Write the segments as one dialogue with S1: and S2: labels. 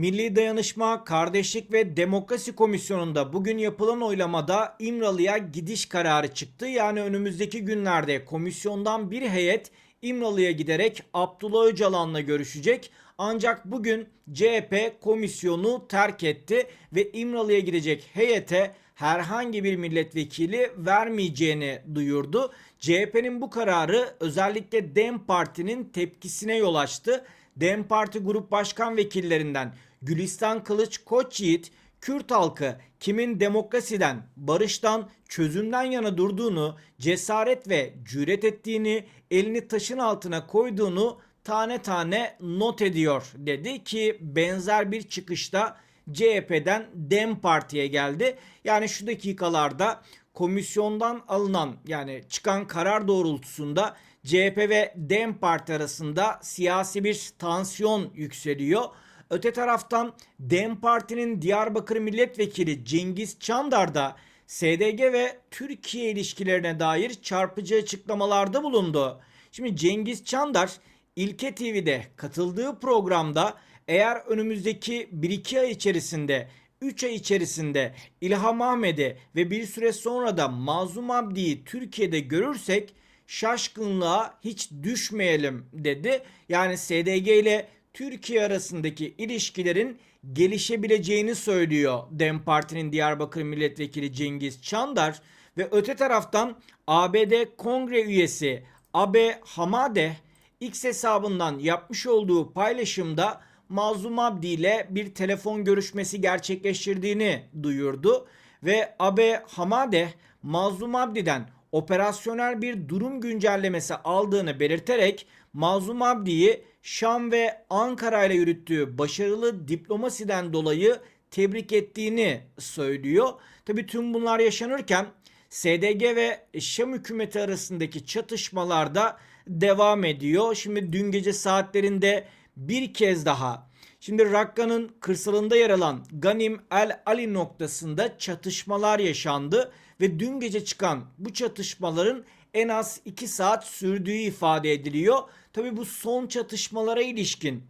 S1: Milli Dayanışma, Kardeşlik ve Demokrasi Komisyonu'nda bugün yapılan oylamada İmralı'ya gidiş kararı çıktı. Yani önümüzdeki günlerde komisyondan bir heyet İmralı'ya giderek Abdullah Öcalan'la görüşecek. Ancak bugün CHP komisyonu terk etti ve İmralı'ya gidecek heyete herhangi bir milletvekili vermeyeceğini duyurdu. CHP'nin bu kararı özellikle DEM Parti'nin tepkisine yol açtı. DEM Parti Grup Başkan Vekillerinden Gülistan Kılıç Koçyiğit, Kürt halkı kimin demokrasiden, barıştan, çözümden yana durduğunu, cesaret ve cüret ettiğini, elini taşın altına koyduğunu tane tane not ediyor dedi ki benzer bir çıkışta CHP'den DEM Parti'ye geldi. Yani şu dakikalarda komisyondan alınan yani çıkan karar doğrultusunda CHP ve DEM Parti arasında siyasi bir tansiyon yükseliyor. Öte taraftan DEM Parti'nin Diyarbakır Milletvekili Cengiz Çandar da SDG ve Türkiye ilişkilerine dair çarpıcı açıklamalarda bulundu. Şimdi Cengiz Çandar İlke TV'de katıldığı programda eğer önümüzdeki 1-2 ay içerisinde 3 ay içerisinde İlham Ahmet'i ve bir süre sonra da Mazlum Abdi'yi Türkiye'de görürsek şaşkınlığa hiç düşmeyelim dedi. Yani SDG ile Türkiye arasındaki ilişkilerin gelişebileceğini söylüyor DEM Parti'nin Diyarbakır Milletvekili Cengiz Çandar ve öte taraftan ABD Kongre üyesi Abe Hamade X hesabından yapmış olduğu paylaşımda Mazlum Abdi ile bir telefon görüşmesi gerçekleştirdiğini duyurdu ve Abe Hamade Mazlum Abdi'den operasyonel bir durum güncellemesi aldığını belirterek Mazlum Abdi'yi Şam ve Ankara ile yürüttüğü başarılı diplomasiden dolayı tebrik ettiğini söylüyor. Tabi tüm bunlar yaşanırken SDG ve Şam hükümeti arasındaki çatışmalarda devam ediyor. Şimdi dün gece saatlerinde bir kez daha Şimdi Rakka'nın kırsalında yer alan Ganim El Ali noktasında çatışmalar yaşandı ve dün gece çıkan bu çatışmaların en az 2 saat sürdüğü ifade ediliyor. Tabi bu son çatışmalara ilişkin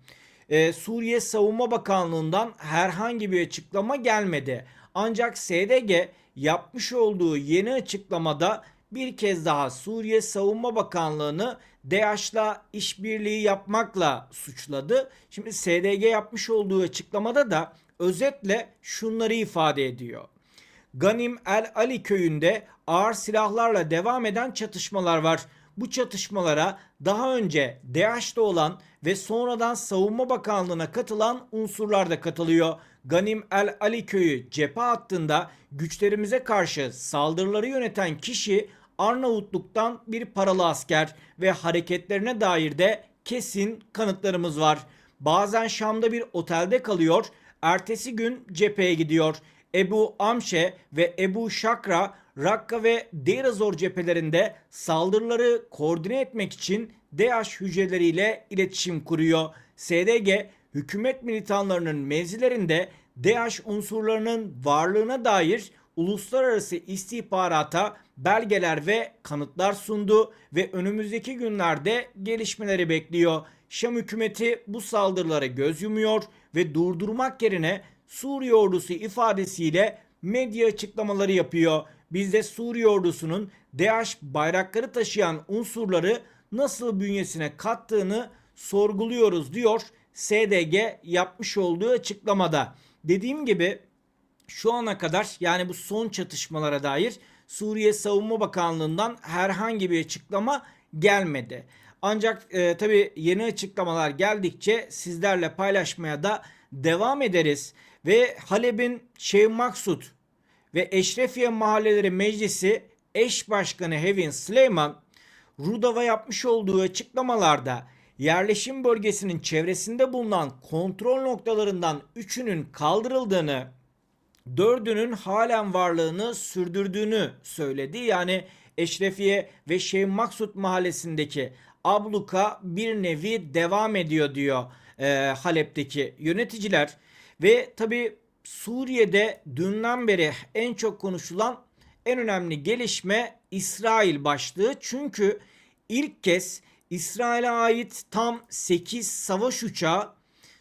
S1: e, Suriye Savunma Bakanlığı'ndan herhangi bir açıklama gelmedi. Ancak SDG yapmış olduğu yeni açıklamada bir kez daha Suriye Savunma Bakanlığı'nı DAEŞ'la işbirliği yapmakla suçladı. Şimdi SDG yapmış olduğu açıklamada da özetle şunları ifade ediyor. Ganim El Ali köyünde ağır silahlarla devam eden çatışmalar var. Bu çatışmalara daha önce DAEŞ'te olan ve sonradan Savunma Bakanlığı'na katılan unsurlar da katılıyor. Ganim El Ali köyü cephe hattında güçlerimize karşı saldırıları yöneten kişi Arnavutluk'tan bir paralı asker ve hareketlerine dair de kesin kanıtlarımız var. Bazen Şam'da bir otelde kalıyor, ertesi gün cepheye gidiyor. Ebu Amşe ve Ebu Şakra, Rakka ve Deir Zor cephelerinde saldırıları koordine etmek için DH hücreleriyle iletişim kuruyor. SDG hükümet militanlarının mevzilerinde DH unsurlarının varlığına dair uluslararası istihbarata belgeler ve kanıtlar sundu ve önümüzdeki günlerde gelişmeleri bekliyor. Şam hükümeti bu saldırılara göz yumuyor ve durdurmak yerine Suriye ordusu ifadesiyle medya açıklamaları yapıyor. Biz de Suriye ordusunun DH bayrakları taşıyan unsurları nasıl bünyesine kattığını sorguluyoruz diyor SDG yapmış olduğu açıklamada. Dediğim gibi şu ana kadar yani bu son çatışmalara dair Suriye Savunma Bakanlığı'ndan herhangi bir açıklama gelmedi. Ancak e, tabi yeni açıklamalar geldikçe sizlerle paylaşmaya da devam ederiz. Ve Halep'in Şeyh Maksut ve Eşrefiye Mahalleleri Meclisi eş başkanı Hevin Süleyman Rudava yapmış olduğu açıklamalarda yerleşim bölgesinin çevresinde bulunan kontrol noktalarından üçünün kaldırıldığını dördünün halen varlığını sürdürdüğünü söyledi. Yani Eşrefiye ve Şeyh Maksut mahallesindeki abluka bir nevi devam ediyor diyor e, Halep'teki yöneticiler. Ve tabi Suriye'de dünden beri en çok konuşulan en önemli gelişme İsrail başlığı. Çünkü ilk kez İsrail'e ait tam 8 savaş uçağı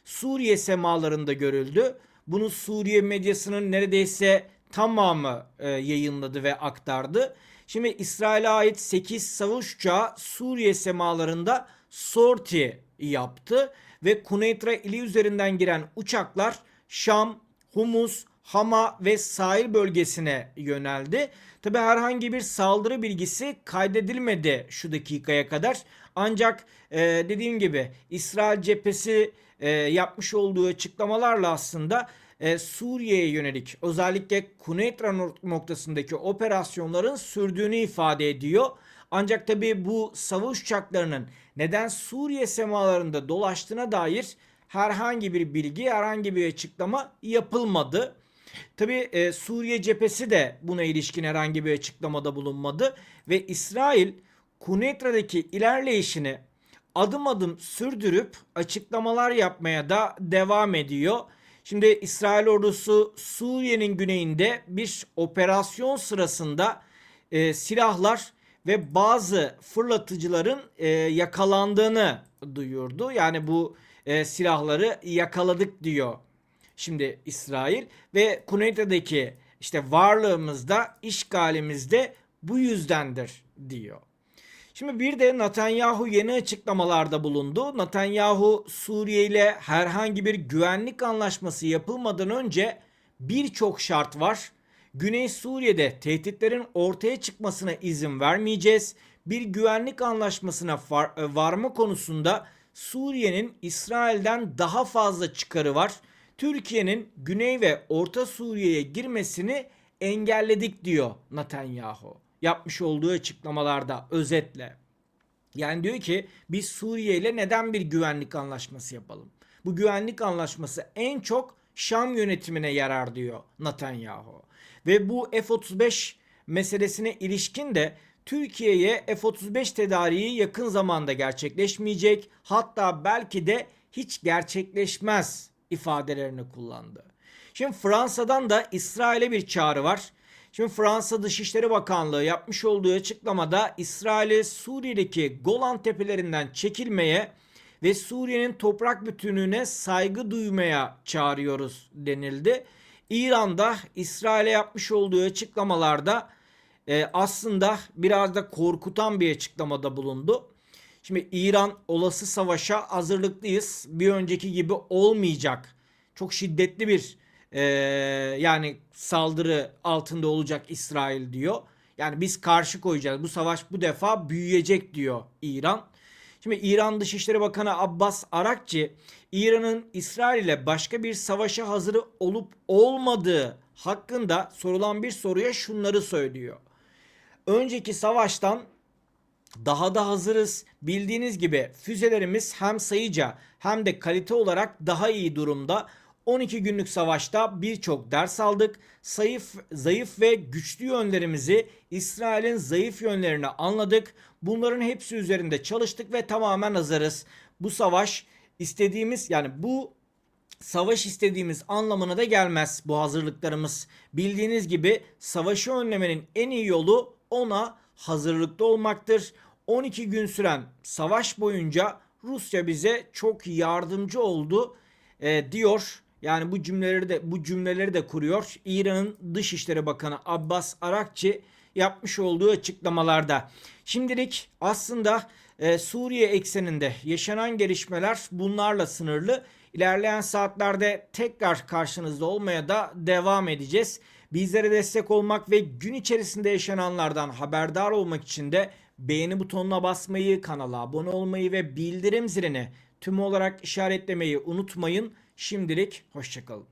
S1: Suriye semalarında görüldü. Bunu Suriye medyasının neredeyse tamamı e, yayınladı ve aktardı. Şimdi İsrail'e ait 8 savaş uçağı Suriye semalarında sorti yaptı ve Kuneytra ili üzerinden giren uçaklar Şam, Humus, Hama ve sahil bölgesine yöneldi. Tabi herhangi bir saldırı bilgisi kaydedilmedi şu dakikaya kadar. Ancak e, dediğim gibi İsrail cephesi e, yapmış olduğu açıklamalarla aslında e, Suriye'ye yönelik özellikle Kuneytra noktasındaki operasyonların sürdüğünü ifade ediyor. Ancak tabi bu savaş uçaklarının neden Suriye semalarında dolaştığına dair herhangi bir bilgi, herhangi bir açıklama yapılmadı. Tabi e, Suriye cephesi de buna ilişkin herhangi bir açıklamada bulunmadı ve İsrail Kunetra'daki ilerleyişini adım adım sürdürüp açıklamalar yapmaya da devam ediyor. Şimdi İsrail ordusu Suriye'nin güneyinde bir operasyon sırasında e, silahlar ve bazı fırlatıcıların e, yakalandığını duyurdu. Yani bu e, silahları yakaladık diyor şimdi İsrail ve Kuneyta'daki işte varlığımızda, işgalimizde bu yüzdendir diyor. Şimdi bir de Netanyahu yeni açıklamalarda bulundu. Netanyahu Suriye ile herhangi bir güvenlik anlaşması yapılmadan önce birçok şart var. Güney Suriye'de tehditlerin ortaya çıkmasına izin vermeyeceğiz. Bir güvenlik anlaşmasına e, varma konusunda Suriye'nin İsrail'den daha fazla çıkarı var. Türkiye'nin Güney ve Orta Suriye'ye girmesini engelledik diyor Netanyahu. Yapmış olduğu açıklamalarda özetle. Yani diyor ki biz Suriye ile neden bir güvenlik anlaşması yapalım? Bu güvenlik anlaşması en çok Şam yönetimine yarar diyor Netanyahu. Ve bu F-35 meselesine ilişkin de Türkiye'ye F-35 tedariği yakın zamanda gerçekleşmeyecek. Hatta belki de hiç gerçekleşmez ifadelerini kullandı. Şimdi Fransa'dan da İsrail'e bir çağrı var. Şimdi Fransa Dışişleri Bakanlığı yapmış olduğu açıklamada İsrail'i Suriye'deki Golan tepelerinden çekilmeye ve Suriye'nin toprak bütünlüğüne saygı duymaya çağırıyoruz denildi. İran'da İsrail'e yapmış olduğu açıklamalarda e, aslında biraz da korkutan bir açıklamada bulundu. Şimdi İran olası savaşa hazırlıklıyız. Bir önceki gibi olmayacak. Çok şiddetli bir e, yani saldırı altında olacak İsrail diyor. Yani biz karşı koyacağız. Bu savaş bu defa büyüyecek diyor İran. Şimdi İran Dışişleri Bakanı Abbas Arakçı İran'ın İsrail ile başka bir savaşa hazır olup olmadığı hakkında sorulan bir soruya şunları söylüyor. Önceki savaştan daha da hazırız. Bildiğiniz gibi füzelerimiz hem sayıca hem de kalite olarak daha iyi durumda. 12 günlük savaşta birçok ders aldık. Zayıf, zayıf ve güçlü yönlerimizi, İsrail'in zayıf yönlerini anladık. Bunların hepsi üzerinde çalıştık ve tamamen hazırız. Bu savaş istediğimiz yani bu savaş istediğimiz anlamına da gelmez bu hazırlıklarımız. Bildiğiniz gibi savaşı önlemenin en iyi yolu ona hazırlıklı olmaktır. 12 gün süren savaş boyunca Rusya bize çok yardımcı oldu e, diyor. Yani bu cümleleri de bu cümleleri de kuruyor. İran'ın Dışişleri Bakanı Abbas Arakçı yapmış olduğu açıklamalarda. Şimdilik aslında e, Suriye ekseninde yaşanan gelişmeler bunlarla sınırlı. İlerleyen saatlerde tekrar karşınızda olmaya da devam edeceğiz. Bizlere destek olmak ve gün içerisinde yaşananlardan haberdar olmak için de beğeni butonuna basmayı, kanala abone olmayı ve bildirim zilini tüm olarak işaretlemeyi unutmayın. Şimdilik hoşçakalın.